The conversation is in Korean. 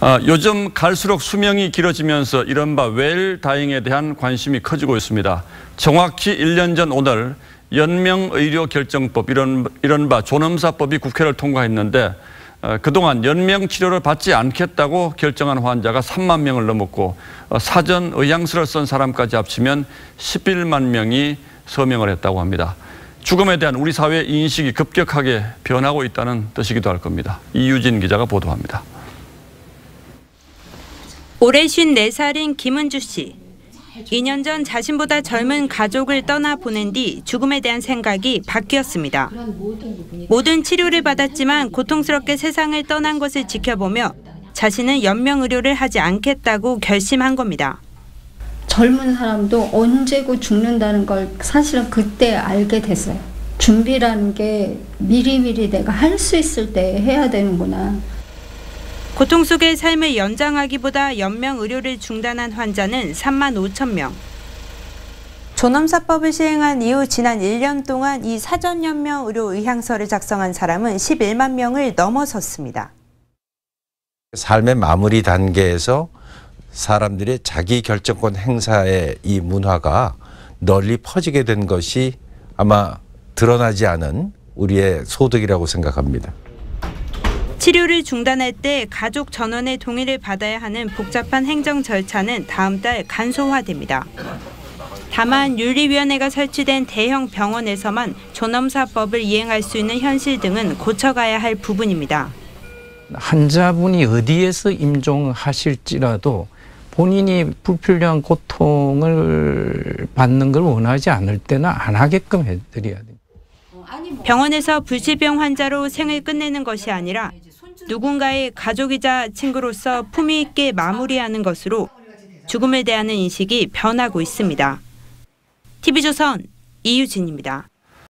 아, 요즘 갈수록 수명이 길어지면서 이른바 웰 다잉에 대한 관심이 커지고 있습니다. 정확히 1년 전 오늘 연명의료결정법 이런, 이른바 존엄사법이 국회를 통과했는데 어, 그동안 연명 치료를 받지 않겠다고 결정한 환자가 3만 명을 넘었고 어, 사전 의향서를 쓴 사람까지 합치면 11만 명이 서명을 했다고 합니다. 죽음에 대한 우리 사회의 인식이 급격하게 변하고 있다는 뜻이기도 할 겁니다. 이유진 기자가 보도합니다. 올해 54살인 김은주 씨. 2년 전 자신보다 젊은 가족을 떠나 보낸 뒤 죽음에 대한 생각이 바뀌었습니다. 모든 치료를 받았지만 고통스럽게 세상을 떠난 것을 지켜보며 자신은 연명 의료를 하지 않겠다고 결심한 겁니다. 젊은 사람도 언제고 죽는다는 걸 사실은 그때 알게 됐어요. 준비라는 게 미리미리 내가 할 수 있을 때 해야 되는구나. 고통 속의 삶을 연장하기보다 연명 의료를 중단한 환자는 3만 5천 명. 존엄사법을 시행한 이후 지난 1년 동안 이 사전 연명 의료 의향서를 작성한 사람은 11만 명을 넘어섰습니다. 삶의 마무리 단계에서 사람들의 자기 결정권 행사의 이 문화가 널리 퍼지게 된 것이 아마 드러나지 않은 우리의 소득이라고 생각합니다. 치료를 중단할 때 가족 전원의 동의를 받아야 하는 복잡한 행정 절차는 다음 달 간소화됩니다. 다만 윤리위원회가 설치된 대형 병원에서만 존엄사법을 이행할 수 있는 현실 등은 고쳐가야 할 부분입니다. 환자분이 어디에서 임종하실지라도 본인이 불필요한 고통을 받는 걸 원하지 않을 때는 안 하게끔 해드려야 됩니다. 병원에서 불치병 환자로 생을 끝내는 것이 아니라 누군가의 가족이자 친구로서 품위 있게 마무리하는 것으로 죽음에 대한 인식이 변하고 있습니다. TV조선 이유진입니다.